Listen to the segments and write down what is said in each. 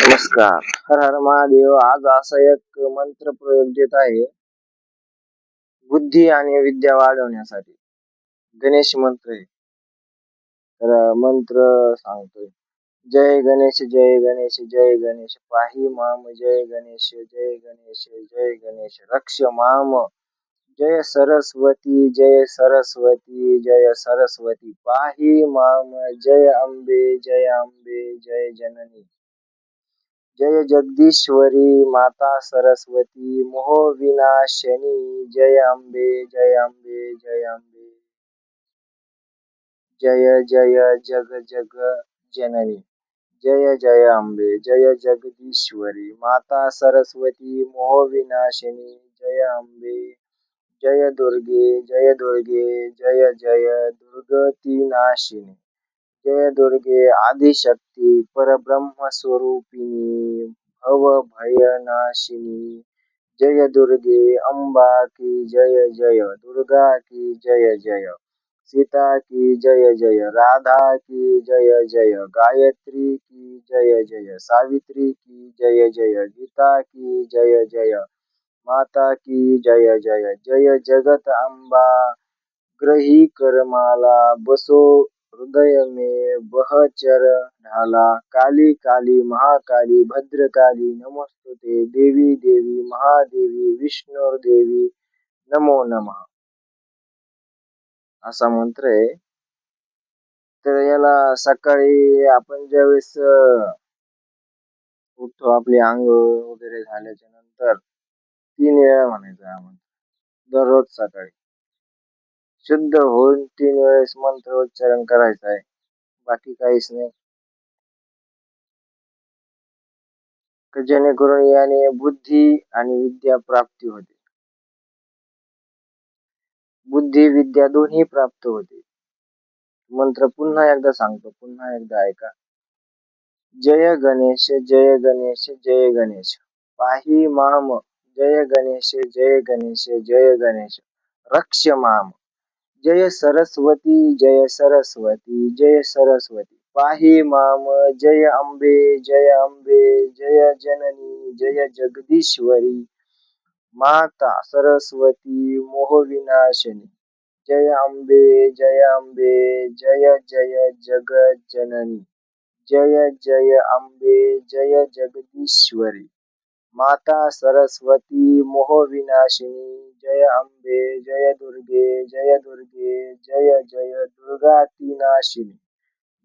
नमस्कार. हर हर महादेव आज असा एक मंत्र प्रयोग देत आहे. बुद्धी आणि विद्या वाढवण्यासाठी. गणेश मंत्र आहे. तर मंत्र सांगतोय. जय गणेश जय गणेश जय गणेश. पाही माम जय गणेश जय गणेश जय गणेश. रक्ष माम. जय सरस्वती जय सरस्वती जय सरस्वती. पाही माम जय अंबे जय अंबे जय जननी. जय जगदीश्वरी माता सरस्वती मोह विनाशनी जय अंबे जय अंबे जय अंबे जय जय जग जग जननी। जय जय अंबे जय जगदीश्वरी माता सरस्वती मोह विनाशिनी जय अंबे जय दुर्गे जय दुर्गे जय जय दुर्गती नाशिनी जय दुर्गे आदिशक्ती परब्रह्म स्वरूपिणी अवभयनाशिनी जय दुर्गे अंबा की जय जय दुर्गा की जय जय सीता की जय जय राधा की जय जय गायत्री की जय जय सावित्री की जय जय गीता की जय जय माता की जय जय जय जगत अंबा ग्रही करमाला बसो हृदय में बहचर ढाला। काली काली महाकाली भद्रकाली नमस्तुते देवी देवी महादेवी विष्णुदेवी नमो नमः। असा मंत्र आहे। तर याला सकाळी आपण ज्यावेळेस उठतो आपले अंग वगैरे झाल्याच्यानंतर तीन वेळा म्हणायचं हा मंत्र दररोज सकाळी. शुद्ध होऊन तीन वेळेस मंत्र उच्चारण करायचं आहे. बाकी काहीच नाही. जेणेकरून याने बुद्धी आणि विद्या प्राप्ती होते. बुद्धी विद्या दोन्ही प्राप्त होते. मंत्र पुन्हा एकदा सांगतो पुन्हा एकदा ऐका. जय गणेश जय गणेश जय गणेश. पाही माम जय गणेश जय गणेश जय गणेश. रक्ष माम. जय सरस्वती जय सरस्वती जय सरस्वती. पाही माम जय अंबे जय अंबे जय जननी जय जगदीश्वरी. माता सरस्वती मोहविनाशनी जय अंबे जय अंबे जय जय जग जननी जय जय अंबे जय जगदीश्वरी. माता सरस्वती मोहविनाशिनी जय अंबे जय दुर्गे जय दुर्गे जय जय दुर्गातीनाशिनी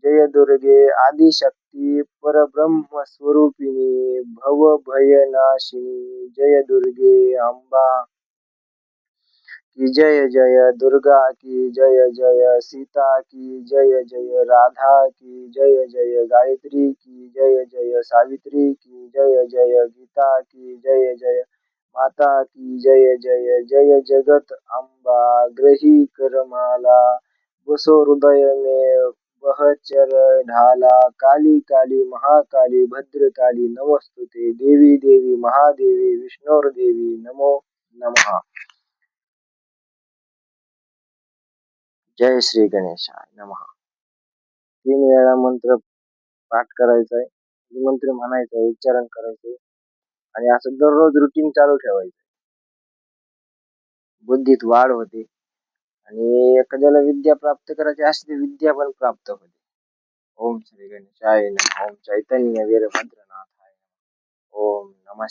जय दुर्गे आदिशक्ती परब्रह्म स्वरूपिणी भव भयनाशिनी जय दुर्गे अंबा की जय जय दुर्गा की जय जय सीता की जय जय राधा की जय जय गायत्री की जय जय सावित्री की जय जय गीता की जय जय माता की जय जय जय जगत अंबा ग्रही करमाला बसो हृदय में बहचर ढाला। काली काली महाकाली भद्रकाली नमस्तुते देवी देवी महादेवी विष्णुर्देवी नमो नमः। जय श्री गणेशाय नमः. तीन वेळा मंत्र पाठ करायचा आहे मंत्र म्हणायचं आहे उच्चारण करायचे आणि असं दररोज रुटीन चालू ठेवायचं बुद्धीत वाढ होते आणि एखाद्याला विद्या प्राप्त करायची असते विद्या पण प्राप्त होते. ओम श्री गणेशाय नम. ओम चैतन्य वीरभद्रनाथाय ओम नमः